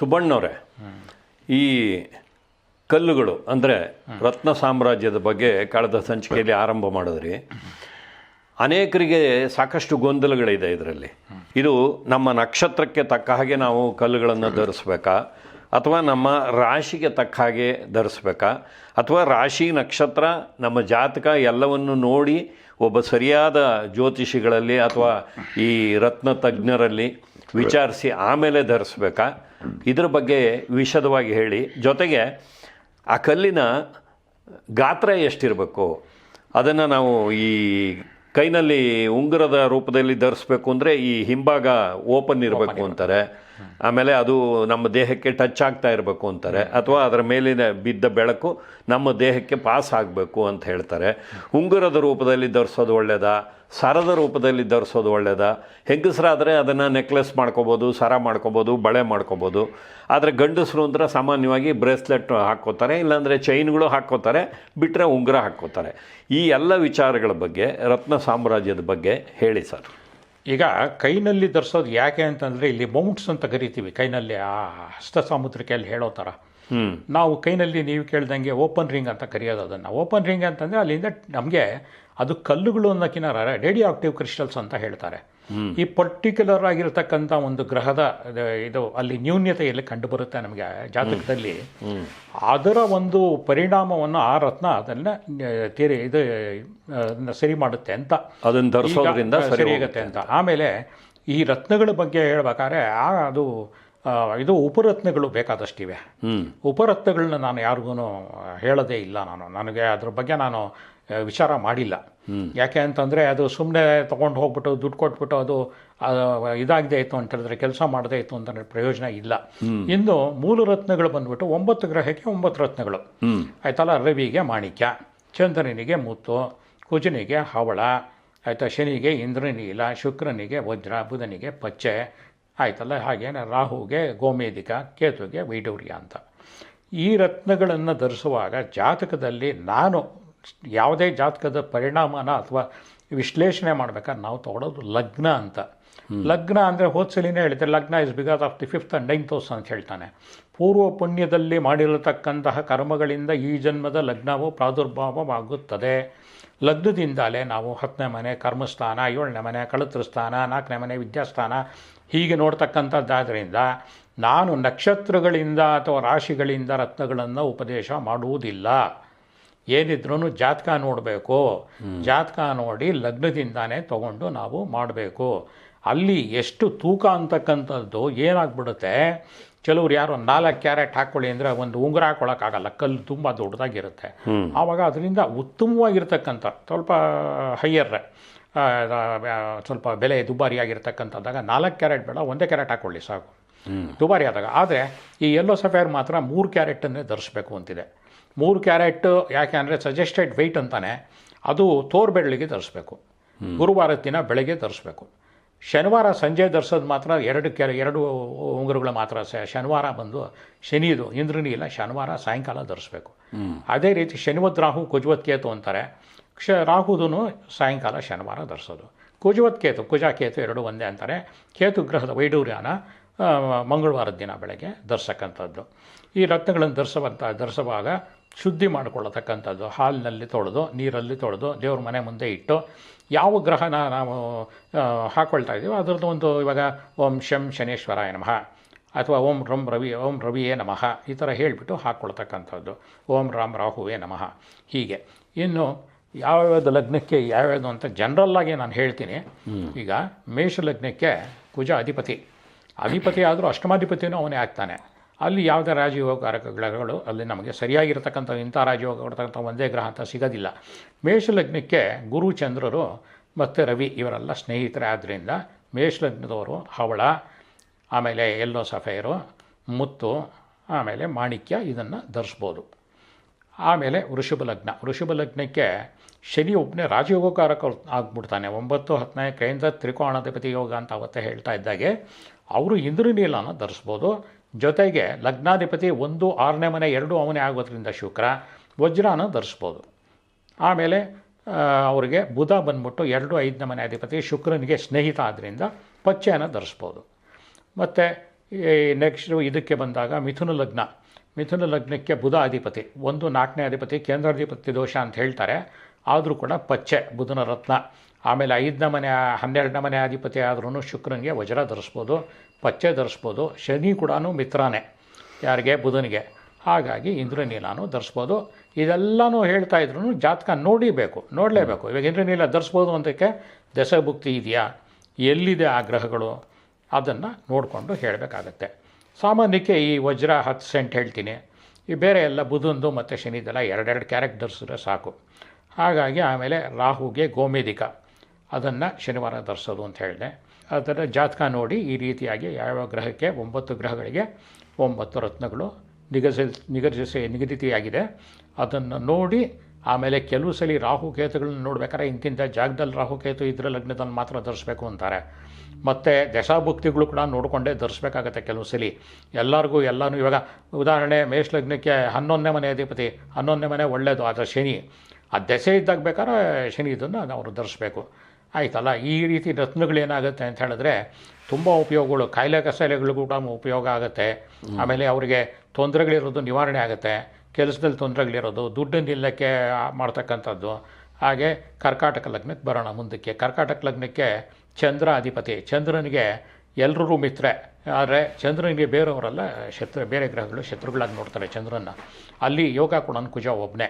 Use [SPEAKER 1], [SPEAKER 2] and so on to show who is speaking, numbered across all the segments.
[SPEAKER 1] ಸುಬ್ಬಣ್ಣವ್ರೆ. ಈ ಕಲ್ಲುಗಳು, ಅಂದರೆ ರತ್ನ ಸಾಮ್ರಾಜ್ಯದ ಬಗ್ಗೆ ಕಳೆದ ಸಂಚಿಕೆಯಲ್ಲಿ ಆರಂಭ ಮಾಡಿದ್ರಿ. ಅನೇಕರಿಗೆ ಸಾಕಷ್ಟು ಗೊಂದಲಗಳಿದೆ ಇದರಲ್ಲಿ. ಇದು ನಮ್ಮ ನಕ್ಷತ್ರಕ್ಕೆ ತಕ್ಕ ಹಾಗೆ ನಾವು ಕಲ್ಲುಗಳನ್ನು ಧರಿಸ್ಬೇಕಾ? ಅಥವಾ ನಮ್ಮ ರಾಶಿಗೆ ತಕ್ಕ ಹಾಗೆ ಧರಿಸ್ಬೇಕಾ? ಅಥವಾ ರಾಶಿ, ನಕ್ಷತ್ರ, ನಮ್ಮ ಜಾತಕ ಎಲ್ಲವನ್ನು ನೋಡಿ ಒಬ್ಬ ಸರಿಯಾದ ಜ್ಯೋತಿಷಿಗಳಲ್ಲಿ ಅಥವಾ ಈ ರತ್ನ ತಜ್ಞರಲ್ಲಿ ವಿಚಾರಿಸಿ ಆಮೇಲೆ ಧರಿಸ್ಬೇಕಾ? ಇದ್ರ ಬಗ್ಗೆ ವಿಷದವಾಗಿ ಹೇಳಿ. ಜೊತೆಗೆ ಆ ಕಲ್ಲಿನ ಗಾತ್ರ ಎಷ್ಟಿರಬೇಕು? ಅದನ್ನು ನಾವು ಈ ಕೈನಲ್ಲಿ ಉಂಗುರದ ರೂಪದಲ್ಲಿ ಧರಿಸ್ಬೇಕು ಅಂದರೆ ಈ ಹಿಂಭಾಗ ಓಪನ್ ಇರಬೇಕು ಅಂತಾರೆ. ಆಮೇಲೆ ಅದು ನಮ್ಮ ದೇಹಕ್ಕೆ ಟಚ್ ಆಗ್ತಾ ಇರಬೇಕು ಅಂತಾರೆ. ಅಥವಾ ಅದರ ಮೇಲಿನ ಬಿದ್ದ ಬೆಳಕು ನಮ್ಮ ದೇಹಕ್ಕೆ ಪಾಸ್ ಆಗಬೇಕು ಅಂತ ಹೇಳ್ತಾರೆ. ಉಂಗುರದ ರೂಪದಲ್ಲಿ ಧರಿಸೋದು ಒಳ್ಳೆಯದಾ ಸರದ ರೂಪದಲ್ಲಿ ಧರಿಸೋದು ಒಳ್ಳೆಯದಾ ಹೆಂಗಸರಾದರೆ ಅದನ್ನು ನೆಕ್ಲೆಸ್ ಮಾಡ್ಕೋಬೋದು, ಸರ ಮಾಡ್ಕೋಬೋದು, ಬಳೆ ಮಾಡ್ಕೋಬೋದು. ಆದರೆ ಗಂಡಸರು ಅಂದ್ರೆ ಸಾಮಾನ್ಯವಾಗಿ ಬ್ರೇಸ್ಲೆಟ್ ಹಾಕ್ಕೋತಾರೆ, ಇಲ್ಲಾಂದರೆ ಚೈನ್ಗಳು ಹಾಕ್ಕೋತಾರೆ ಬಿಟ್ಟರೆ ಉಂಗುರ ಹಾಕ್ಕೋತಾರೆ. ಈ ಎಲ್ಲ ವಿಚಾರಗಳ ಬಗ್ಗೆ, ರತ್ನ ಸಾಮ್ರಾಜ್ಯದ ಬಗ್ಗೆ ಹೇಳಿ ಸರ್.
[SPEAKER 2] ಈಗ ಕೈನಲ್ಲಿ ಧರಿಸೋದು ಯಾಕೆ ಅಂತಂದರೆ ಇಲ್ಲಿ ಮೌಂಟ್ಸ್ ಅಂತ ಕರಿತೀವಿ. ಕೈನಲ್ಲಿ ಆ ಹಸ್ತ ಸಾಮುದ್ರಿಕೆಯಲ್ಲಿ ಹೇಳೋ ಥರ ನಾವು ಕೈನಲ್ಲಿ ನೀವು ಕೇಳ್ದಂಗೆ ಓಪನ್ ರಿಂಗ್ ಅಂತ ಕರೆಯೋದು ಅದನ್ನು. ಓಪನ್ ರಿಂಗ್ ಅಂತಂದರೆ ಅಲ್ಲಿಂದ ನಮಗೆ ಅದು ಕಲ್ಲುಗಳು ಅನ್ನೋಕ್ಕಿನ ರೇಡಿಯೋ ಆಕ್ಟಿವ್ ಕ್ರಿಸ್ಟಲ್ಸ್ ಅಂತ ಹೇಳ್ತಾರೆ. ಈ ಪರ್ಟಿಕ್ಯುಲರ್ ಆಗಿರತಕ್ಕಂಥ ಒಂದು ಗ್ರಹದ ಇದು- ಅಲ್ಲಿ ನ್ಯೂನ್ಯತೆಯಲ್ಲಿ ಕಂಡುಬರುತ್ತೆ ನಮಗೆ ಜಾತಕದಲ್ಲಿ. ಅದರ ಒಂದು ಪರಿಣಾಮವನ್ನು ಆ ರತ್ನ ಅದನ್ನ ತೀರಿ ಇದು ಸರಿ ಮಾಡುತ್ತೆ ಅಂತ.
[SPEAKER 1] ಅದನ್ನು ಧರಿಸೋದ್ರಿಂದ
[SPEAKER 2] ಈಗ
[SPEAKER 1] ಸರಿ
[SPEAKER 2] ಸರಿ ಆಗುತ್ತೆ ಅಂತ. ಆಮೇಲೆ ಈ ರತ್ನಗಳ ಬಗ್ಗೆ ಹೇಳ್ಬೇಕಾದ್ರೆ ಆ ಅದು ಇದು ಉಪರತ್ನಗಳು ಬೇಕಾದಷ್ಟಿವೆ. ಉಪರತ್ನಗಳನ್ನ ನಾನು ಯಾರಿಗೂ ಹೇಳೋದೇ ಇಲ್ಲ ನಾನು. ನನಗೆ ಅದ್ರ ಬಗ್ಗೆ ನಾನು ವಿಚಾರ ಮಾಡಿಲ್ಲ. ಯಾಕೆ ಅಂತಂದರೆ ಅದು ಸುಮ್ಮನೆ ತೊಗೊಂಡು ಹೋಗ್ಬಿಟ್ಟು ದುಡ್ಡು ಕೊಟ್ಬಿಟ್ಟು ಅದು ಇದಾಗದೆ ಇತ್ತು ಅಂತ ಹೇಳಿದ್ರೆ ಕೆಲಸ ಮಾಡದೇ ಇತ್ತು ಅಂತ ಪ್ರಯೋಜನ ಇಲ್ಲ. ಇನ್ನು ಮೂಲ ರತ್ನಗಳು ಬಂದ್ಬಿಟ್ಟು ಒಂಬತ್ತು ಗ್ರಹಕ್ಕೆ ಒಂಬತ್ತು ರತ್ನಗಳು. ಆಯ್ತಲ್ಲ? ರವಿಗೆ ಮಾಣಿಕ್ಯ, ಚಂದ್ರನಿಗೆ ಮುತ್ತು, ಕುಜನಿಗೆ ಹವಳ, ಆಯ್ತಾ? ಶನಿಗೆ ಇಂದ್ರನೀಲ, ಶುಕ್ರನಿಗೆ ವಜ್ರ, ಬುಧನಿಗೆ ಪಚ್ಚೆ, ಆಯ್ತಲ್ಲ? ಹಾಗೇನೆ ರಾಹುಗೆ ಗೋಮೇಧಿಕ, ಕೇತುಗೆ ವೈಡೂರ್ಯ ಅಂತ. ಈ ರತ್ನಗಳನ್ನು ಧರಿಸುವಾಗ ಜಾತಕದಲ್ಲಿ ನಾನು ಯಾವುದೇ ಜಾತಕದ ಪರಿಣಾಮನ ಅಥವಾ ವಿಶ್ಲೇಷಣೆ ಮಾಡ್ಬೇಕಾದ್ರೆ ನಾವು ತಗೊಳ್ಳೋದು ಲಗ್ನ ಅಂತ. ಲಗ್ನ ಅಂದರೆ ಹೋದ್ಸಲಿನೇ ಹೇಳಿದ್ರೆ ಲಗ್ನ is because of the fifth and ninth house ಅಂತ ಹೇಳ್ತಾನೆ. ಪೂರ್ವ ಪುಣ್ಯದಲ್ಲಿ ಮಾಡಿರತಕ್ಕಂತಹ ಕರ್ಮಗಳಿಂದ ಈ ಜನ್ಮದ ಲಗ್ನವು ಪ್ರಾದುರ್ಭಾವವಾಗುತ್ತದೆ. ಲಗ್ನದಿಂದಲೇ ನಾವು ಹತ್ತನೇ ಮನೆ ಕರ್ಮಸ್ಥಾನ ಏಳನೇ ಮನೆ ಕಳತ್ರ ಸ್ಥಾನ ನಾಲ್ಕನೇ ಮನೆ ವಿದ್ಯಾಸ್ಥಾನ ಹೀಗೆ ನೋಡ್ತಕ್ಕಂಥದ್ದಾದ್ದರಿಂದ ನಾನು ನಕ್ಷತ್ರಗಳಿಂದ ಅಥವಾ ರಾಶಿಗಳಿಂದ ರತ್ನಗಳನ್ನು ಉಪದೇಶ ಮಾಡುವುದಿಲ್ಲ. ಏನಿದ್ರೂ ಜಾತಕ ನೋಡಬೇಕು. ಜಾತಕ ನೋಡಿ ಲಗ್ನದಿಂದಾನೇ ತಗೊಂಡು ನಾವು ಮಾಡಬೇಕು. ಅಲ್ಲಿ ಎಷ್ಟು ತೂಕ ಅಂತಕ್ಕಂಥದ್ದು ಏನಾಗ್ಬಿಡುತ್ತೆ? ಕೆಲವ್ರು ಯಾರು ನಾಲ್ಕು ಕ್ಯಾರೆಟ್ ಹಾಕ್ಕೊಳ್ಳಿ ಅಂದರೆ ಒಂದು ಉಂಗುರ ಹಾಕ್ಕೊಳಕ್ಕಾಗಲ್ಲ ಕಲ್ಲು ತುಂಬ ದೊಡ್ಡದಾಗಿರುತ್ತೆ. ಆವಾಗ ಅದರಿಂದ ಉತ್ತಮವಾಗಿರ್ತಕ್ಕಂಥ ಸ್ವಲ್ಪ ಹೈಯರ್ ಸ್ವಲ್ಪ ಬೆಲೆ ದುಬಾರಿಯಾಗಿರ್ತಕ್ಕಂಥದ್ದಾಗ ನಾಲ್ಕು ಕ್ಯಾರೆಟ್ ಬೇಡ ಒಂದೇ ಕ್ಯಾರೆಟ್ ಹಾಕ್ಕೊಳ್ಳಿ ಸಾಕು. ದುಬಾರಿ ಆದಾಗ. ಆದರೆ ಈ ಎಲ್ಲೋ ಸಫೇರ್ ಮಾತ್ರ ಮೂರು ಕ್ಯಾರೆಟನ್ನೇ ಧರಿಸ್ಬೇಕು ಅಂತಿದೆ. ಮೂರು ಕ್ಯಾರೆಟ್ ಯಾಕೆ ಅಂದರೆ ಸಜೆಸ್ಟೆಡ್ ವೆಯ್ಟ್ ಅಂತಾನೆ ಅದು ತೋರ್ ತರಿಸ್ಬೇಕು. ಗುರುವಾರ ಗುರುವಾರದ ದಿನ ಬೆಳಗ್ಗೆ ತರಿಸ್ಬೇಕು. ಶನಿವಾರ ಸಂಜೆ ಧರಿಸೋದು ಮಾತ್ರ ಎರಡು ಕೆರೆ ಎರಡು ಉಂಗುರಗಳು ಮಾತ್ರ ಸ- ಶನಿವಾರ ಬಂದು ಶನಿದು ಇಂದ್ರನೀಲ ಶನಿವಾರ ಸಾಯಂಕಾಲ ಧರಿಸ್ಬೇಕು ಅದೇ ರೀತಿ ಶನಿವತ್ ರಾಹು ಕುಜವತ್ ಕೇತು ಅಂತಾರೆ. ಕ್ಷ ರಾಹುದೂ ಸಾಯಂಕಾಲ ಶನಿವಾರ ಧರಿಸೋದು ಕುಜವತ್ ಕೇತು ಕುಜಾ ಕೇತು ಎರಡು ಒಂದೇ ಅಂತಾರೆ. ಕೇತು ಗ್ರಹದ ವೈಡೂರ್ಯನ ಮಂಗಳವಾರದ ದಿನ ಬೆಳಗ್ಗೆ ಧರಿಸಕ್ಕಂಥದ್ದು ಈ ರತ್ನಗಳನ್ನು ಧರಿಸುವಂಥ ಧರಿಸುವಾಗ ಶುದ್ಧಿ ಮಾಡಿಕೊಳ್ಳತಕ್ಕಂಥದ್ದು. ಹಾಲಿನಲ್ಲಿ ತೊಳೆದು ನೀರಲ್ಲಿ ತೊಳೆದು ದೇವ್ರ ಮನೆ ಮುಂದೆ ಇಟ್ಟು ಯಾವ ಗ್ರಹನ ನಾವು ಹಾಕೊಳ್ತಾ ಹಾಕ್ಕೊಳ್ತಾ ಇದ್ದೀವೋ ಅದರದ್ದು ಒಂದು ಇವಾಗ ಓಂ ಶಂ ಶನೇಶ್ವರಾಯ ನಮಃ ಅಥವಾ ಓಂ ರಂ ರವಿ ಓಂ ರವಿಯೇ ನಮಃ ಈ ಥರ ಹೇಳಿಬಿಟ್ಟು ಹಾಕ್ಕೊಳ್ತಕ್ಕಂಥದ್ದು ಓಂ ರಾಮ್ ರಾಹುವೇ ನಮಃ. ಹೀಗೆ. ಇನ್ನು ಯಾವ್ಯಾವ್ದು ಲಗ್ನಕ್ಕೆ ಯಾವ್ಯಾವುದು ಅಂತ ಜನರಲ್ಲಾಗಿ ನಾನು ಹೇಳ್ತೀನಿ. ಈಗ ಮೇಷ ಲಗ್ನಕ್ಕೆ ಕುಜ ಅಧಿಪತಿ ಅಧಿಪತಿ ಆದರೂ ಅಷ್ಟಮಾಧಿಪತಿಯೂ ಅವನೇ ಆಗ್ತಾನೆ. ಅಲ್ಲಿ ಯಾವುದೇ ರಾಜಯೋಗ ಗ್ರಹಗಳು, ಅಲ್ಲಿ ನಮಗೆ ಸರಿಯಾಗಿರ್ತಕ್ಕಂಥ ಇಂಥ ರಾಜಯೋಗ ಕೊಡ್ತಕ್ಕಂಥ ಒಂದೇ ಗ್ರಹ ಅಂತ ಸಿಗೋದಿಲ್ಲ. ಮೇಷಲಗ್ನಕ್ಕೆ ಗುರು, ಚಂದ್ರರು ಮತ್ತು ರವಿ ಇವರೆಲ್ಲ ಸ್ನೇಹಿತರೇ ಆದ್ದರಿಂದ ಮೇಷಲಗ್ನದವರು ಹವಳ, ಆಮೇಲೆ ಎಲ್ಲೋ ಸಫೈರು, ಮುತ್ತು, ಆಮೇಲೆ ಮಾಣಿಕ್ಯ ಇದನ್ನು ಧರಿಸ್ಬೋದು. ಆಮೇಲೆ ವೃಷಭ ಲಗ್ನ. ವೃಷಭ ಲಗ್ನಕ್ಕೆ ಶನಿ ಒಬ್ಬನೇ ರಾಜಯೋಗಕಾರಕ ಆಗ್ಬಿಡ್ತಾನೆ. ಒಂಬತ್ತು, ಹತ್ತನೇ ಕೇಂದ್ರ ತ್ರಿಕೋಣಾಧಿಪತಿ ಯೋಗ ಅಂತ ಅವತ್ತೇ ಹೇಳ್ತಾ ಇದ್ದಾಗೆ. ಅವರು ಇಂದ್ರನೀಲನ ಧರಿಸ್ಬೋದು ಜೊತೆಗೆ ಲಗ್ನಾಧಿಪತಿ ಒಂದು ಆರನೇ ಮನೆ, ಎರಡು ಅವನೇ ಆಗೋದ್ರಿಂದ ಶುಕ್ರ ವಜ್ರಾನ ಧರಿಸ್ಬೋದು ಆಮೇಲೆ ಅವರಿಗೆ ಬುಧ ಬಂದ್ಬಿಟ್ಟು ಎರಡು ಐದನೇ ಮನೆ ಅಧಿಪತಿ ಶುಕ್ರನಿಗೆ ಸ್ನೇಹಿತ ಆದ್ದರಿಂದ ಪಚ್ಚೆಯನ್ನು ಧರಿಸ್ಬೋದು ಮತ್ತು ನೆಕ್ಸ್ಟ್ ಇದಕ್ಕೆ ಬಂದಾಗ ಮಿಥುನ ಲಗ್ನ. ಮಿಥುನ ಲಗ್ನಕ್ಕೆ ಬುಧ ಅಧಿಪತಿ, ಒಂದು ನಾಲ್ಕನೇ ಅಧಿಪತಿ, ಕೇಂದ್ರಾಧಿಪತಿ ದೋಷ ಅಂತ ಹೇಳ್ತಾರೆ. ಆದರೂ ಕೂಡ ಪಚ್ಚೆ ಬುಧನ ರತ್ನ. ಆಮೇಲೆ ಐದನೇ ಮನೆ, ಹನ್ನೆರಡನೇ ಮನೆ ಅಧಿಪತಿ ಆದ್ರೂ ಶುಕ್ರನಿಗೆ ವಜ್ರ ಧರಿಸ್ಬೋದು, ಪಚ್ಚೆ ಧರಿಸ್ಬೋದು, ಶನಿ ಕೂಡ ಮಿತ್ರನೇ, ಯಾರಿಗೆ? ಬುಧನಿಗೆ. ಹಾಗಾಗಿ ಇಂದ್ರನೀಲಾನು ಧರಿಸ್ಬೋದು. ಇದೆಲ್ಲನೂ ಹೇಳ್ತಾ ಇದ್ರು ಜಾತಕ ನೋಡಿಬೇಕು, ನೋಡಲೇಬೇಕು. ಇವಾಗ ಇಂದ್ರನೀಲ ಧರಿಸ್ಬೋದು ಅಂತಕ್ಕೆ ದಶಭುಕ್ತಿ ಇದೆಯಾ? ಎಲ್ಲಿದೆ ಆ ಗ್ರಹಗಳು? ಅದನ್ನು ನೋಡಿಕೊಂಡು ಹೇಳಬೇಕಾಗತ್ತೆ. ಸಾಮಾನ್ಯಕ್ಕೆ ಈ ವಜ್ರ ಹತ್ತು ಸೆಂಟ್ ಹೇಳ್ತೀನಿ. ಈ ಬೇರೆ ಎಲ್ಲ ಬುಧಂದು ಮತ್ತು ಶನಿದೆಲ್ಲ ಎರಡೆರಡು ಕ್ಯಾರೆಕ್ಟ್ ಧರಿಸಿದ್ರೆ ಸಾಕು. ಹಾಗಾಗಿ ಆಮೇಲೆ ರಾಹುಗೆ ಗೋಮೇಧಿಕ. ಅದನ್ನು ಶನಿವಾರ ಧರಿಸೋದು ಅಂತ ಹೇಳಿದೆ. ಅದರ ಜಾತಕ ನೋಡಿ ಈ ರೀತಿಯಾಗಿ ಯಾವ ಗ್ರಹಕ್ಕೆ ಒಂಬತ್ತು ಗ್ರಹಗಳಿಗೆ ಒಂಬತ್ತು ರತ್ನಗಳು ನಿಗದಿ ನಿಗದಿಸಿ ನಿಗದಿತಿಯಾಗಿದೆ. ಅದನ್ನು ನೋಡಿ ಆಮೇಲೆ ಕೆಲವು ಸಲ ರಾಹುಕೇತುಗಳನ್ನ ನೋಡ್ಬೇಕಾದ್ರೆ ಇಂತಿಂಥ ಜಾಗದಲ್ಲಿ ರಾಹುಕೇತು ಇದ್ರ ಲಗ್ನದಲ್ಲಿ ಮಾತ್ರ ಧರಿಸ್ಬೇಕು ಅಂತಾರೆ. ಮತ್ತು ದಶಾಭುಕ್ತಿಗಳು ಕೂಡ ನೋಡಿಕೊಂಡೇ ಧರಿಸ್ಬೇಕಾಗತ್ತೆ ಕೆಲವು ಸಲ. ಎಲ್ಲರಿಗೂ ಎಲ್ಲನೂ ಇವಾಗ ಉದಾಹರಣೆ ಮೇಷ ಲಗ್ನಕ್ಕೆ ಹನ್ನೊಂದನೇ ಮನೆ ಅಧಿಪತಿ, ಹನ್ನೊಂದನೇ ಮನೆ ಒಳ್ಳೆಯದು ಆದರೆ ಶನಿ. ಆ ದೆಸೆ ಇದ್ದಾಗ ಬೇಕಾದ್ರೆ ಶನಿ ಇದನ್ನು ಅವರು ಧರಿಸ್ಬೇಕು ಆಯ್ತಲ್ಲ? ಈ ರೀತಿ ರತ್ನಗಳೇನಾಗುತ್ತೆ ಅಂತ ಹೇಳಿದ್ರೆ ತುಂಬ ಉಪಯೋಗಗಳು. ಕಾಯಿಲೆ ಕಸಾಲೆಗಳಿಗೂ ಕೂಡ ಉಪಯೋಗ ಆಗುತ್ತೆ. ಆಮೇಲೆ ಅವರಿಗೆ ತೊಂದರೆಗಳಿರೋದು ನಿವಾರಣೆ ಆಗುತ್ತೆ. ಕೆಲಸದಲ್ಲಿ ತೊಂದರೆಗಳಿರೋದು ದುಡ್ಡು ನಿಲ್ಲಕ್ಕೆ ಮಾಡ್ತಕ್ಕಂಥದ್ದು. ಹಾಗೆ ಕರ್ಕಾಟಕ ಲಗ್ನಕ್ಕೆ ಬರೋಣ ಮುಂದಕ್ಕೆ. ಕರ್ಕಾಟಕ ಲಗ್ನಕ್ಕೆ ಚಂದ್ರ ಅಧಿಪತಿ. ಚಂದ್ರನಿಗೆ ಎಲ್ಲರೂ ಮಿತ್ರೆ. ಆದರೆ ಚಂದ್ರನಿಗೆ ಬೇರೆಯವರೆಲ್ಲ ಶತ್ರು ಬೇರೆ ಗ್ರಹಗಳು ಶತ್ರುಗಳಾಗಿ ನೋಡ್ತಾರೆ ಚಂದ್ರನ ಅಲ್ಲಿ ಯೋಗ ಕೊಡೋನು ಕುಜ ಒಬ್ಬನೇ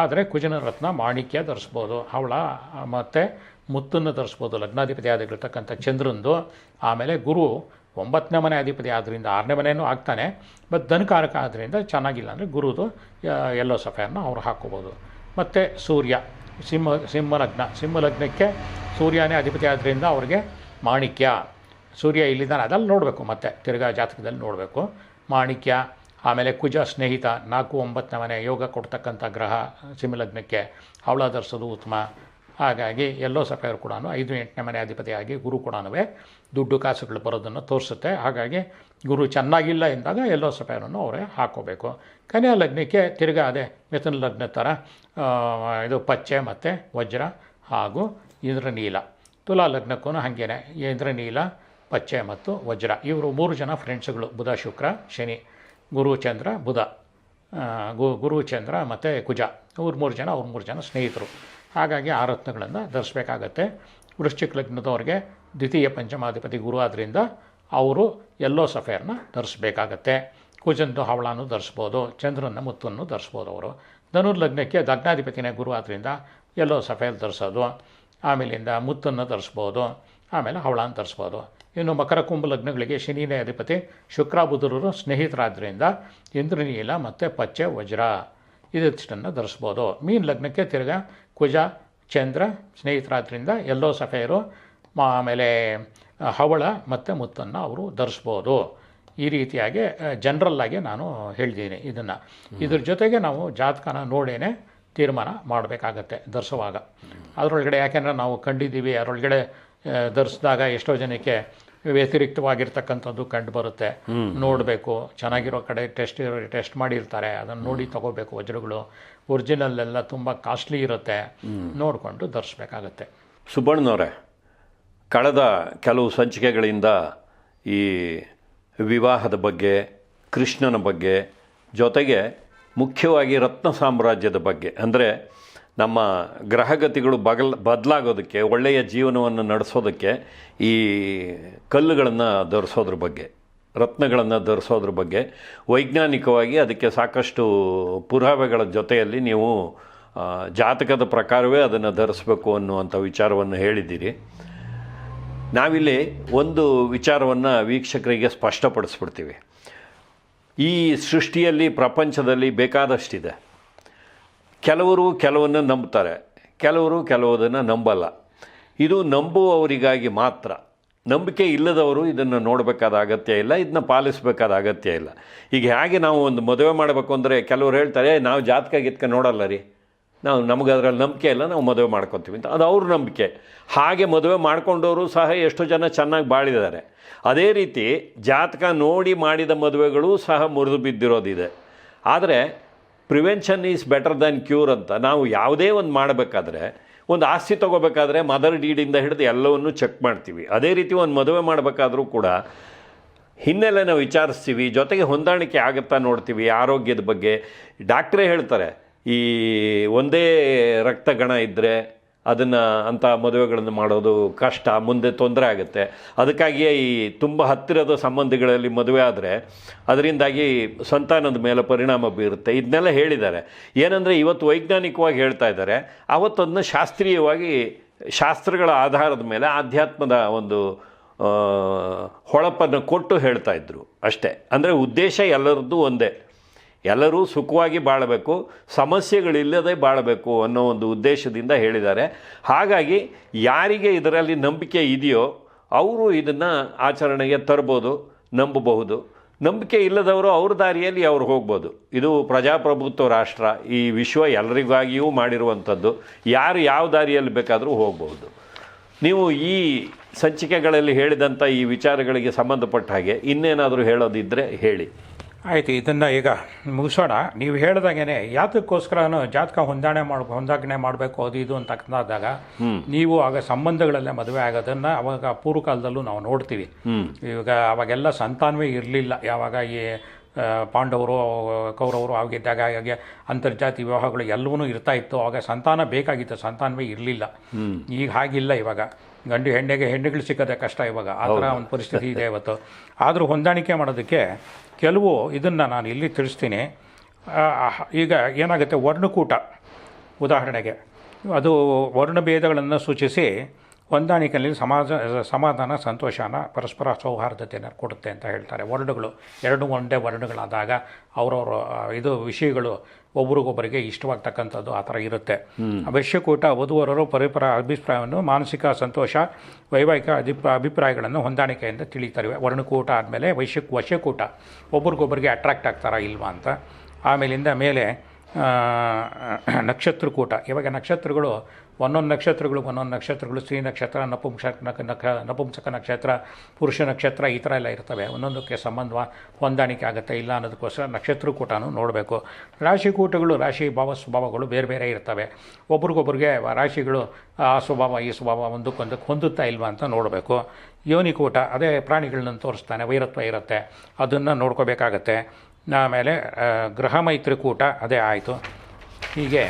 [SPEAKER 2] ಆದರೆ ಕುಜನ ರತ್ನ ಮಾಣಿಕ್ಯ ಧರಿಸ್ಬೋದು. ಅವಳ ಮತ್ತು ಮುತ್ತನ್ನು ಧರಿಸ್ಬೋದು ಲಗ್ನಾಧಿಪತಿ ಆಗಿರ್ತಕ್ಕಂಥ ಚಂದ್ರಂದು, ಆಮೇಲೆ ಗುರು ಒಂಬತ್ತನೇ ಮನೆ ಅಧಿಪತಿ ಆದ್ದರಿಂದ ಆರನೇ ಮನೆಯೂ ಆಗ್ತಾನೆ. ಬಟ್ ಧನಕಾರಕ ಆದ್ದರಿಂದ ಚೆನ್ನಾಗಿಲ್ಲ ಅಂದರೆ ಗುರುದು ಎಲ್ಲೋ ಸಫೆಯನ್ನು ಅವ್ರು ಹಾಕ್ಕೋಬೋದು. ಮತ್ತು ಸೂರ್ಯ, ಸಿಂಹ ಸಿಂಹಲಗ್ನ ಸಿಂಹಲಗ್ನಕ್ಕೆ ಸಿಂಹ ಲಗ್ನಕ್ಕೆ ಸೂರ್ಯನೇ ಅಧಿಪತಿ ಆದ್ದರಿಂದ ಅವ್ರಿಗೆ ಮಾಣಿಕ್ಯ. ಸೂರ್ಯ ಇಲ್ಲಿದ್ದಾನೆ, ಅದಲ್ಲಿ ನೋಡಬೇಕು ಮತ್ತೆ, ತಿರ್ಗಾ ಜಾತಕದಲ್ಲಿ ನೋಡಬೇಕು. ಮಾಣಿಕ್ಯ, ಆಮೇಲೆ ಕುಜ ಸ್ನೇಹಿತ, ನಾಲ್ಕು ಒಂಬತ್ತನೇ ಮನೆ ಯೋಗ ಕೊಡ್ತಕ್ಕಂಥ ಗ್ರಹ ಸಿಂಹಲಗ್ನಕ್ಕೆ ಹವಳ ಧರಿಸೋದು ಉತ್ತಮ. ಹಾಗಾಗಿ ಎಲ್ಲೋ ಸಫೈರ್ ಕೂಡ ಐದು ಎಂಟನೇ ಮನೆ ಅಧಿಪತಿಯಾಗಿ ಗುರು ಕೂಡ ದುಡ್ಡು ಕಾಸುಗಳು ಬರೋದನ್ನು ತೋರಿಸುತ್ತೆ. ಹಾಗಾಗಿ ಗುರು ಚೆನ್ನಾಗಿಲ್ಲ ಎಂದಾಗ ಎಲ್ಲೋ ಸಫೇರನ್ನು ಅವರೇ ಹಾಕೋಬೇಕು. ಕನ್ಯಾ ಲಗ್ನಕ್ಕೆ ತಿರ್ಗಾ ಅದೇ ಮಿಥುನ ಲಗ್ನ ಥರ ಇದು ಪಚ್ಚೆ ಮತ್ತು ವಜ್ರ ಹಾಗೂ ಇಂದ್ರನೀಲ. ತುಲಾ ಲಗ್ನಕ್ಕೂ ಹಾಗೇನೆ, ಇಂದ್ರನೀಲ, ಪಚ್ಚೆ ಮತ್ತು ವಜ್ರ. ಇವರು ಮೂರು ಜನ ಫ್ರೆಂಡ್ಸ್ಗಳು, ಬುಧ, ಶುಕ್ರ, ಶನಿ, ಗುರು, ಚಂದ್ರ, ಬುಧ ಗು, ಗುರು, ಚಂದ್ರ ಮತ್ತು ಕುಜ. ಅವ್ರು ಮೂರು ಜನ, ಅವ್ರು ಮೂರು ಜನ ಸ್ನೇಹಿತರು. ಹಾಗಾಗಿ ಆ ರತ್ನಗಳನ್ನು ಧರಿಸ್ಬೇಕಾಗತ್ತೆ. ವೃಶ್ಚಿಕ ಲಗ್ನದವ್ರಿಗೆ ದ್ವಿತೀಯ ಪಂಚಮಾಧಿಪತಿ ಗುರು ಆದ್ದರಿಂದ ಅವರು ಎಲ್ಲೋ ಸಫೇರನ್ನ ಧರಿಸ್ಬೇಕಾಗತ್ತೆ. ಕುಜಂದು ಹವಳಾನು ಧರಿಸ್ಬೋದು ಚಂದ್ರನ ಮುತ್ತನ್ನು ಧರಿಸ್ಬೋದು ಅವರು. ಧನುರ್ ಲಗ್ನಕ್ಕೆ ದಗ್ನಾಧಿಪತಿನೇ ಗುರು ಆದ್ದರಿಂದ ಎಲ್ಲೋ ಸಫೇರ್ ಧರಿಸೋದು, ಆಮೇಲಿಂದ ಮುತ್ತನ್ನು ಧರಿಸ್ಬೋದು, ಆಮೇಲೆ ಹವಳನ್ನು ಧರಿಸ್ಬೋದು. ಇನ್ನು ಮಕರ ಕುಂಭ ಲಗ್ನಗಳಿಗೆ ಶನಿನೇ ಅಧಿಪತಿ ಶುಕ್ರ ಬುಧರು ಸ್ನೇಹಿತರಾದ್ದರಿಂದ ಇಂದ್ರನೀಲ ಮತ್ತು ಪಚ್ಚೆ ವಜ್ರ ಇದಿಷ್ಟನ್ನು ಧರಿಸ್ಬೋದು. ಮೀನು ಲಗ್ನಕ್ಕೆ ತಿರ್ಗಾ ಕುಜ ಚಂದ್ರ ಸ್ನೇಹಿತರಾದ್ರಿಂದ ಎಲ್ಲೋ ಸಫೇರು ಆಮೇಲೆ ಹವಳ ಮತ್ತು ಮುತ್ತನ್ನು ಅವರು ಧರಿಸ್ಬೋದು. ಈ ರೀತಿಯಾಗಿ ಜನರಲ್ಲಾಗಿ ನಾನು ಹೇಳಿದ್ದೀನಿ ಇದನ್ನು. ಇದ್ರ ಜೊತೆಗೆ ನಾವು ಜಾತಕನ ನೋಡೇನೆ ತೀರ್ಮಾನ ಮಾಡಬೇಕಾಗತ್ತೆ ಧರಿಸುವಾಗ. ಅದರೊಳಗಡೆ ಯಾಕೆಂದರೆ ನಾವು ಕಂಡಿದ್ದೀವಿ ಅದರೊಳಗಡೆ ಧರಿಸಿದಾಗ ಎಷ್ಟೋ ಜನಕ್ಕೆ ವ್ಯತಿರಿಕ್ತವಾಗಿರ್ತಕ್ಕಂಥದ್ದು ಕಂಡು ಬರುತ್ತೆ. ನೋಡಬೇಕು ಚೆನ್ನಾಗಿರೋ ಕಡೆ ಟೆಸ್ಟ್ ಟೆಸ್ಟ್ ಮಾಡಿರ್ತಾರೆ ಅದನ್ನು ನೋಡಿ ತಗೋಬೇಕು ವಜ್ರಗಳು. ಒರಿಜಿನಲ್ ಎಲ್ಲ ತುಂಬ ಕಾಸ್ಟ್ಲಿ ಇರುತ್ತೆ. ನೋಡಿಕೊಂಡು ಧರಿಸ್ಬೇಕಾಗತ್ತೆ
[SPEAKER 1] ಸುಬ್ಬಣ್ಣನವರೇ ಕಳೆದ ಕೆಲವು ಸಂಚಿಕೆಗಳಿಂದ ಈ ವಿವಾಹದ ಬಗ್ಗೆ ಕೃಷ್ಣನ ಬಗ್ಗೆ ಜೊತೆಗೆ ಮುಖ್ಯವಾಗಿ ರತ್ನ ಸಾಮ್ರಾಜ್ಯದ ಬಗ್ಗೆ ಅಂದರೆ ನಮ್ಮ ಗ್ರಹಗತಿಗಳು ಬಗಲ್ ಬದಲಾಗೋದಕ್ಕೆ ಒಳ್ಳೆಯ ಜೀವನವನ್ನು ನಡೆಸೋದಕ್ಕೆ ಈ ಕಲ್ಲುಗಳನ್ನು ಧರಿಸೋದ್ರ ಬಗ್ಗೆ. ರತ್ನಗಳನ್ನು ಧರಿಸೋದ್ರ ಬಗ್ಗೆ ವೈಜ್ಞಾನಿಕವಾಗಿ ಅದಕ್ಕೆ ಸಾಕಷ್ಟು ಪುರಾವೆಗಳ ಜೊತೆಯಲ್ಲಿ ನೀವು ಜಾತಕದ ಪ್ರಕಾರವೇ ಅದನ್ನು ಧರಿಸಬೇಕು ಅನ್ನುವಂಥ ವಿಚಾರವನ್ನು ಹೇಳಿದ್ದೀರಿ. ನಾವಿಲ್ಲಿ ಒಂದು ವಿಚಾರವನ್ನು ವೀಕ್ಷಕರಿಗೆ ಸ್ಪಷ್ಟಪಡಿಸ್ಬಿಡ್ತೀವಿ. ಈ ಸೃಷ್ಟಿಯಲ್ಲಿ, ಪ್ರಪಂಚದಲ್ಲಿ ಬೇಕಾದಷ್ಟಿದೆ. ಕೆಲವರು ಕೆಲವನ್ನು ನಂಬ್ತಾರೆ, ಕೆಲವರು ಕೆಲವುದನ್ನು ನಂಬಲ್ಲ. ಇದು ನಂಬುವವರಿಗಾಗಿ ಮಾತ್ರ. ನಂಬಿಕೆ ಇಲ್ಲದವರು ಇದನ್ನು ನೋಡಬೇಕಾದ ಅಗತ್ಯ ಇಲ್ಲ ಇದನ್ನ ಪಾಲಿಸಬೇಕಾದ ಅಗತ್ಯ ಇಲ್ಲ. ಈಗ ಹೇಗೆ ನಾವು ಒಂದು ಮದುವೆ ಮಾಡಬೇಕು ಅಂದರೆ ಕೆಲವರು ಹೇಳ್ತಾರೆ "ಏ, ನಾವು ಜಾತಕ ಗೀತಕ ನೋಡಲ್ಲ ರೀ. ನಾವು ನಮಗೆ ಅದರಲ್ಲಿ ನಂಬಿಕೆ ಇಲ್ಲ ನಾವು ಮದುವೆ ಮಾಡ್ಕೊತೀವಿ. ಅಂತ. ಅದು ಅವ್ರ ನಂಬಿಕೆ. ಹಾಗೆ ಮದುವೆ ಮಾಡ್ಕೊಂಡವರು ಸಹ ಎಷ್ಟೋ ಜನ ಚೆನ್ನಾಗಿ ಬಾಳಿದ್ದಾರೆ. ಅದೇ ರೀತಿ ಜಾತಕ ನೋಡಿ ಮಾಡಿದ ಮದುವೆಗಳು ಸಹ ಮುರಿದು ಬಿದ್ದಿರೋದಿದೆ. ಆದರೆ prevention is better than cure ಅಂತ ನಾವು ಯಾವುದೇ ಒಂದು ಮಾಡಬೇಕಾದ್ರೆ ಒಂದು ಆಸ್ತಿ ತೊಗೋಬೇಕಾದ್ರೆ ಮದರ್ ಡೀಡಿಂದ ಹಿಡಿದು ಎಲ್ಲವನ್ನು ಚೆಕ್ ಮಾಡ್ತೀವಿ. ಅದೇ ರೀತಿ ಒಂದು ಮದುವೆ ಮಾಡಬೇಕಾದ್ರೂ ಕೂಡ ಹಿನ್ನೆಲೆನ ವಿಚಾರಿಸ್ತೀವಿ, ಜೊತೆಗೆ ಹೊಂದಾಣಿಕೆ ಆಗುತ್ತಾ ನೋಡ್ತೀವಿ, ಆರೋಗ್ಯದ ಬಗ್ಗೆ. ಡಾಕ್ಟ್ರೇ ಹೇಳ್ತಾರೆ, ಈ ಒಂದೇ ರಕ್ತಗಣ ಇದ್ದರೆ ಅದನ್ನು ಅಂಥ ಮದುವೆಗಳನ್ನು ಮಾಡೋದು ಕಷ್ಟ, ಮುಂದೆ ತೊಂದರೆ ಆಗುತ್ತೆ. ಅದಕ್ಕಾಗಿಯೇ ಈ ತುಂಬ ಹತ್ತಿರದ ಸಂಬಂಧಿಗಳಲ್ಲಿ ಮದುವೆ ಆದರೆ ಅದರಿಂದಾಗಿ ಸಂತಾನದ ಮೇಲೆ ಪರಿಣಾಮ ಬೀರುತ್ತೆ. ಇದನ್ನೆಲ್ಲ ಹೇಳಿದ್ದಾರೆ. ಏನಂದರೆ ಇವತ್ತು ವೈಜ್ಞಾನಿಕವಾಗಿ ಹೇಳ್ತಾ ಇದ್ದಾರೆ, ಅವತ್ತದನ್ನ ಶಾಸ್ತ್ರೀಯವಾಗಿ ಶಾಸ್ತ್ರಗಳ ಆಧಾರದ ಮೇಲೆ ಆಧ್ಯಾತ್ಮದ ಒಂದು ಹೊಳಪನ್ನು ಕೊಟ್ಟು ಹೇಳ್ತಾ ಇದ್ರು ಅಷ್ಟೇ. ಅಂದರೆ ಉದ್ದೇಶ ಎಲ್ಲರದ್ದು ಒಂದೇ. ಎಲ್ಲರೂ ಸುಖವಾಗಿ ಬಾಳಬೇಕು, ಸಮಸ್ಯೆಗಳಿಲ್ಲದೆ ಬಾಳಬೇಕು ಅನ್ನೋ ಒಂದು ಉದ್ದೇಶದಿಂದ ಹೇಳಿದ್ದಾರೆ. ಹಾಗಾಗಿ ಯಾರಿಗೆ ಇದರಲ್ಲಿ ನಂಬಿಕೆ ಇದೆಯೋ ಅವರು ಇದನ್ನು ಆಚರಣೆಗೆ ತರ್ಬೋದು, ನಂಬಬಹುದು. ನಂಬಿಕೆ ಇಲ್ಲದವರು ಅವ್ರ ದಾರಿಯಲ್ಲಿ ಅವ್ರು ಹೋಗ್ಬೋದು. ಇದು ಪ್ರಜಾಪ್ರಭುತ್ವ ರಾಷ್ಟ್ರ, ಈ ವಿಶ್ವ ಎಲ್ಲರಿಗಾಗಿಯೂ ಮಾಡಿರುವಂಥದ್ದು. ಯಾರು ಯಾವ ದಾರಿಯಲ್ಲಿ ಬೇಕಾದರೂ ಹೋಗ್ಬೋದು. ನೀವು ಈ ಸಂಚಿಕೆಗಳಲ್ಲಿ ಹೇಳಿದಂಥ ಈ ವಿಚಾರಗಳಿಗೆ ಸಂಬಂಧಪಟ್ಟ ಹಾಗೆ ಇನ್ನೇನಾದರೂ ಹೇಳೋದಿದ್ದರೆ ಹೇಳಿ.
[SPEAKER 2] ಆಯ್ತು ಇದನ್ನು ಈಗ ಮುಗಿಸೋಣ. ನೀವು ಹೇಳ್ದಾಗೇನೆ ಯಾತಕ್ಕೋಸ್ಕರನು ಜಾತಕ ಹೊಂದಾಣೆ ಮಾಡ ಹೊಂದಾಣೆ ಮಾಡಬೇಕು ಅದು ಇದು ಅಂತ ಅಂದಾಗ ನೀವು ಆಗ ಸಂಬಂಧಗಳಲ್ಲೇ ಮದುವೆ ಆಗೋದನ್ನು ಅವಾಗ ಪೂರ್ವಕಾಲದಲ್ಲೂ ನಾವು ನೋಡ್ತೀವಿ. ಇವಾಗ ಅವಾಗೆಲ್ಲ ಸಂತಾನವೇ ಇರಲಿಲ್ಲ. ಯಾವಾಗ ಈ ಪಾಂಡವರು ಕೌರವರು ಆಗಿದ್ದಾಗ ಹಾಗೆ ಅಂತರ್ಜಾತಿ ವಿವಾಹಗಳು ಎಲ್ಲವೂ ಇರ್ತಾ ಇತ್ತು. ಆಗ ಸಂತಾನ ಬೇಕಾಗಿತ್ತು. ಸಂತಾನವೇ ಇರಲಿಲ್ಲ. ಈಗ ಹಾಗಿಲ್ಲ ಇವಾಗ. ಗಂಡು ಹೆಣ್ಣಿಗೆ ಹೆಣ್ಣುಗಳು ಸಿಕ್ಕದೆ ಕಷ್ಟ ಇವಾಗ. ಆ ಥರ ಒಂದು ಪರಿಸ್ಥಿತಿ ಇದೆ ಇವತ್ತು. ಆದರೂ ಹೊಂದಾಣಿಕೆ ಮಾಡೋದಕ್ಕೆ ಕೆಲವು ಇದನ್ನು ನಾನು ಇಲ್ಲಿ ತಿಳಿಸ್ತೀನಿ. ಈಗ ಏನಾಗುತ್ತೆ ವರ್ಣಕೂಟ ಉದಾಹರಣೆಗೆ. ಅದು ವರ್ಣಭೇದಗಳನ್ನು ಸೂಚಿಸಿ ಹೊಂದಾಣಿಕೆಯಲ್ಲಿ ಸಮಾಜ ಸಮಾಧಾನ ಸಂತೋಷನ ಪರಸ್ಪರ ಸೌಹಾರ್ದತೆಯನ್ನು ಕೊಡುತ್ತೆ ಅಂತ ಹೇಳ್ತಾರೆ. ವರ್ಣಗಳು ಎರಡು ಒಂದೇ ವರ್ಣಗಳಾದಾಗ ಅವರವರ ಇದು ವಿಷಯಗಳು ಒಬ್ರಿಗೊಬ್ಬರಿಗೆ ಇಷ್ಟವಾಗ್ತಕ್ಕಂಥದ್ದು ಆ ಥರ ಇರುತ್ತೆ. ಅವಶ್ಯಕೂಟ ವಧುವರರು ಪರಿಪರ ಅಭಿಪ್ರಾಯವನ್ನು ಮಾನಸಿಕ ಸಂತೋಷ ವೈವಾಹಿಕ ಅಭಿಪ್ರ ಅಭಿಪ್ರಾಯಗಳನ್ನು ಹೊಂದಾಣಿಕೆಯಿಂದ ತಿಳಿತಾರೆ ವರ್ಣಕೂಟ ಆದಮೇಲೆ ವೈಶ್ಯ ವಶ್ಯಕೂಟ ಒಬ್ರಿಗೊಬ್ಬರಿಗೆ ಅಟ್ರಾಕ್ಟ್ ಆಗ್ತಾರ ಇಲ್ವಾ ಅಂತ. ಆಮೇಲಿಂದ ಮೇಲೆ ನಕ್ಷತ್ರಕೂಟ. ಇವಾಗ ನಕ್ಷತ್ರಗಳು ಒಂದೊಂದು ನಕ್ಷತ್ರಗಳು ಒಂದೊಂದು ನಕ್ಷತ್ರಗಳು, ಸ್ತ್ರೀ ನಕ್ಷತ್ರ ನಪುಂಸ ನಕ ನಕ, ನಪುಂಸಕ ನಕ್ಷತ್ರ, ಪುರುಷ ನಕ್ಷತ್ರ, ಈ ಥರ ಎಲ್ಲ ಇರ್ತವೆ ಒಂದೊಂದಕ್ಕೆ ಸಂಬಂಧ ಹೊಂದಾಣಿಕೆ ಆಗುತ್ತೆ. ಇಲ್ಲ ಅನ್ನೋದಕ್ಕೋಸ್ಕರ ನಕ್ಷತ್ರಕೂಟನೂ ನೋಡಬೇಕು. ರಾಶಿಕೂಟಗಳು, ರಾಶಿ ಭಾವ, ಸ್ವಭಾವಗಳು ಬೇರೆ ಬೇರೆ ಇರ್ತವೆ. ಒಬ್ರಿಗೊಬ್ರಿಗೆ ರಾಶಿಗಳು, ಆ ಸ್ವಭಾವ, ಈ ಸ್ವಭಾವ ಒಂದಕ್ಕೊಂದಕ್ಕೆ ಹೊಂದುತ್ತಾ ಇಲ್ವಾ ಅಂತ ನೋಡಬೇಕು. ಯೋನಿಕೂಟ, ಅದೇ ಪ್ರಾಣಿಗಳನ್ನ ತೋರಿಸ್ತಾನೆ. ವೈರತ್ವ ಇರುತ್ತೆ. ಅದನ್ನು ನೋಡ್ಕೋಬೇಕಾಗತ್ತೆ. ಆಮೇಲೆ ಗೃಹ ಮೈತ್ರಿಕೂಟ, ಅದೇ ಆಯಿತು. ಹೀಗೆ.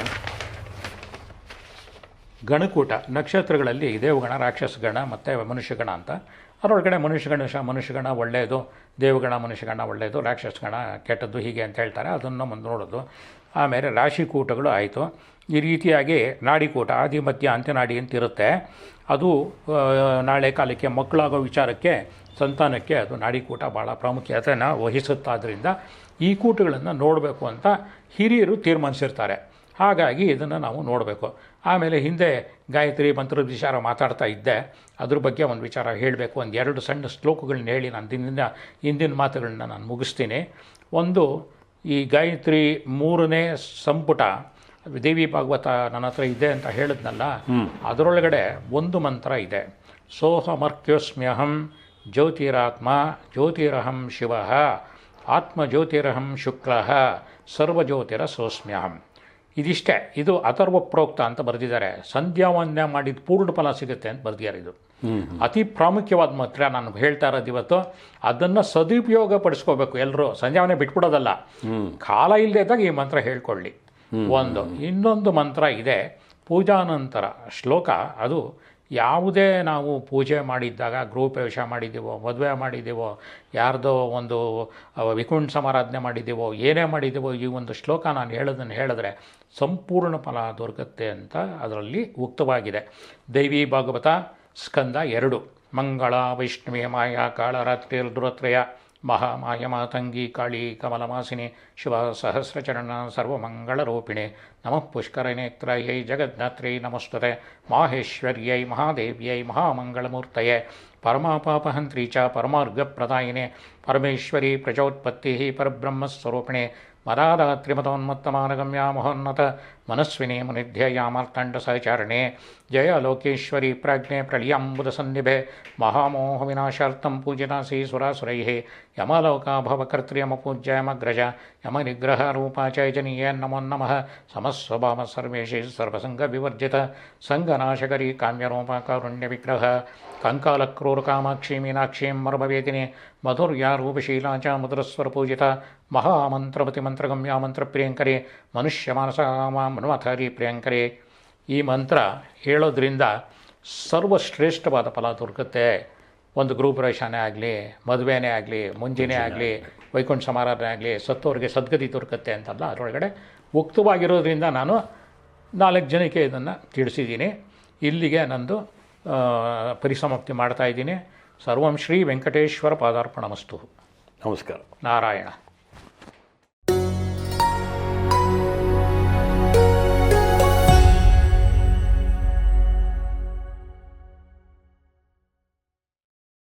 [SPEAKER 2] ಗಣಕೂಟ ನಕ್ಷತ್ರಗಳಲ್ಲಿ ದೇವಗಣ ರಾಕ್ಷಸಗಣ ಮತ್ತು ಮನುಷ್ಯಗಣ ಅಂತ. ಅದರೊಳಗಡೆ ಮನುಷ್ಯಗಣ ಮನುಷ್ಯಗಣ ಒಳ್ಳೆಯದು, ದೇವಗಣ, ಮನುಷ್ಯಗಣ ಒಳ್ಳೆಯದು ರಾಕ್ಷಸಗಣ ಕೆಟ್ಟದ್ದು ಹೀಗೆ ಅಂತ ಹೇಳ್ತಾರೆ. ಅದನ್ನು ಮುಂದೆ ನೋಡೋದು. ಆಮೇಲೆ ರಾಶಿಕೂಟಗಳು ಆಯಿತು. ಈ ರೀತಿಯಾಗಿ ನಾಡಿಕೂಟ ಆದಿ ಮಧ್ಯ ಅಂತ್ಯನಾಡಿ ಅಂತ ಇರುತ್ತೆ. ಅದು ನಾಳೆ ಕಾಲಕ್ಕೆ ಮಕ್ಕಳಾಗೋ ವಿಚಾರಕ್ಕೆ, ಸಂತಾನಕ್ಕೆ ಅದು ನಾಡಿಕೂಟ ಭಾಳ ಪ್ರಾಮುಖ್ಯತೆಯನ್ನು ವಹಿಸುತ್ತಾದ್ದರಿಂದ ಈ ಕೂಟಗಳನ್ನು ನೋಡಬೇಕು ಅಂತ ಹಿರಿಯರು ತೀರ್ಮಾನಿಸಿರ್ತಾರೆ. ಹಾಗಾಗಿ ಇದನ್ನು ನಾವು ನೋಡಬೇಕು. ಆಮೇಲೆ ಹಿಂದೆ ಗಾಯತ್ರಿ ಮಂತ್ರದ ವಿಚಾರ ಮಾತಾಡ್ತಾ ಇದ್ದೆ. ಅದ್ರ ಬಗ್ಗೆ ಒಂದು ವಿಚಾರ ಹೇಳಬೇಕು. ಒಂದು ಎರಡು ಸಣ್ಣ ಶ್ಲೋಕಗಳನ್ನ ಹೇಳಿ ನಾನು ದಿನದಿಂದ ಹಿಂದಿನ ಮಾತುಗಳನ್ನ ನಾನು ಮುಗಿಸ್ತೀನಿ. ಒಂದು ಈ ಗಾಯತ್ರಿ ಮೂರನೇ ಸಂಪುಟ ದೇವಿ ಭಾಗವತ ನನ್ನ ಹತ್ರ ಇದೆ ಅಂತ ಹೇಳಿದ್ನಲ್ಲ ಅದರೊಳಗಡೆ ಒಂದು ಮಂತ್ರ ಇದೆ. ಸೋಹಮರ್ಕ್ಯೋಸ್ಮ್ಯಹಂ ಜ್ಯೋತಿರಾತ್ಮ ಜ್ಯೋತಿರಹಂ ಶಿವ ಆತ್ಮಜ್ಯೋತಿರಹಂ ಶುಕ್ಲ ಸರ್ವಜ್ಯೋತಿರ ಸೋಸ್ಮ್ಯಹಂ. ಇದಿಷ್ಟೇ. ಇದು ಅಥರ್ವ ಪ್ರೋಕ್ತ ಅಂತ ಬರೆದಿದ್ದಾರೆ. ಸಂಧ್ಯಾ ವಂದನೆ ಮಾಡಿದ ಪೂರ್ಣ ಫಲ ಸಿಗುತ್ತೆ ಅಂತ ಬರೆದಿದ್ದಾರೆ ಇದು. ಅತಿ ಪ್ರಾಮುಖ್ಯವಾದ ಮಾತ್ರ ನಾನು ಹೇಳ್ತಾ ಇರೋದು ಇವತ್ತು. ಅದನ್ನು ಸದುಪಯೋಗ ಪಡಿಸ್ಕೋಬೇಕು ಎಲ್ಲರೂ ಸಂಧ್ಯಾವನೆ ಬಿಟ್ಬಿಡೋದಲ್ಲ. ಕಾಲ ಇಲ್ಲದೆ ಇದ್ದಾಗ ಈ ಮಂತ್ರ ಹೇಳ್ಕೊಳ್ಳಿ. ಒಂದು. ಇನ್ನೊಂದು ಮಂತ್ರ ಇದೆ. ಪೂಜಾನಂತರ ಶ್ಲೋಕ. ಅದು ಯಾವುದೇ ನಾವು ಪೂಜೆ ಮಾಡಿದ್ದಾಗ, ಗೃಹಪ್ರವೇಶ ಮಾಡಿದ್ದೀವೋ ಮದುವೆ ಮಾಡಿದ್ದೀವೋ ಯಾರ್ದೋ ಒಂದು ವಿಕುಂಠ ಸಮಾರಾಧನೆ ಮಾಡಿದ್ದೀವೋ ಏನೇ ಮಾಡಿದ್ದೀವೋ ಈ ಒಂದು ಶ್ಲೋಕ ನಾನು ಹೇಳೋದನ್ನು ಹೇಳಿದ್ರೆ ಸಂಪೂರ್ಣ ಫಲ ದೊರಕುತ್ತೆ ಅಂತ ಅದರಲ್ಲಿ ಉಕ್ತವಾಗಿದೆ. ದೇವಿ ಭಾಗವತ ಸ್ಕಂದ ಎರಡು, ಮಂಗಳ, ವೈಷ್ಣವಿ, ಮಾಯಾ ಕಾಳರಾತ್ರಿ ರುದ್ರತ್ರಯ மகாமாயமாதங்கி காளி கமலமாசினி சிவ சகசிரச்சரண சர்வமங்களரூபிணே நம புஷ்கரநேத்ரையை ஜெகத்னத்ரை நமஸ்துதே மாஹேஸ்வர்யை மகாதேவியை மகாமங்களமூர்த்தயே பரமாபாபஹந்திரி ச பரமார்க்கப்பிரதாயினே பரமேஸ்வரி பிரஜோத்பத்தி பரபிரம்மஸ்வரூபிணே मदादात्रिमतोन्मत्तमानगम्यामहोन्नत मनस्विने मनस्विनीमुनिध्य जय लोकेश्वरी प्रज्ञे प्रलियाम्बुदसन्निभे महामोहविनाशार्थं पूजितासि सुरासुरैः यमालोका भवकर्त्र्यमपूज्य यमनिग्रहरूपा च जनीयेन्नमोन्नमः समस्वभाम सर्वेशे सर्वसङ्गविवर्जित सङ्गनाशकरी काम्यरूपा कारुण्यविग्रह कङ्कालक्रूरकामाक्षी मीनाक्षीं मर्मवेदिने मधुर्या रूपशीला च मुद्रस्वरपूजिता ಮಹಾಮಂತ್ರಪತಿ ಮಂತ್ರಗಮ್ಯ ಮಂತ್ರ ಪ್ರಿಯಂಕರೇ ಮನುಷ್ಯ ಮಾನಸ ಮನ್ಮಥಾರಿ ಪ್ರಿಯಂಕರೇ. ಈ ಮಂತ್ರ ಹೇಳೋದ್ರಿಂದ ಸರ್ವಶ್ರೇಷ್ಠವಾದ ಫಲ ದೊರಕುತ್ತೆ. ಒಂದು ಗೃಹಪ್ರವೇಶನೇ ಆಗಲಿ ಮದುವೆನೇ ಆಗಲಿ ಮುಂಜಿನೇ ಆಗಲಿ ವೈಕುಂಠ ಸಮಾರಾಧನೆ ಆಗಲಿ ಸತ್ತೋರಿಗೆ ಸದ್ಗತಿ ದೊರಕುತ್ತೆ ಅಂತಲ್ಲ ಅದರೊಳಗಡೆ ಉಕ್ತವಾಗಿರೋದ್ರಿಂದ ನಾನು ನಾಲ್ಕು ಜನಕ್ಕೆ ಇದನ್ನು ತಿಳಿಸಿದ್ದೀನಿ. ಇಲ್ಲಿಗೆ ನಂದು ಪರಿಸಮಾಪ್ತಿ ಮಾಡ್ತಾ ಇದ್ದೀನಿ. ಸರ್ವಂ ಶ್ರೀ ವೆಂಕಟೇಶ್ವರ ಪಾದಾರ್ಪಣಮಸ್ತು
[SPEAKER 1] ನಮಸ್ಕಾರ.
[SPEAKER 2] ನಾರಾಯಣ.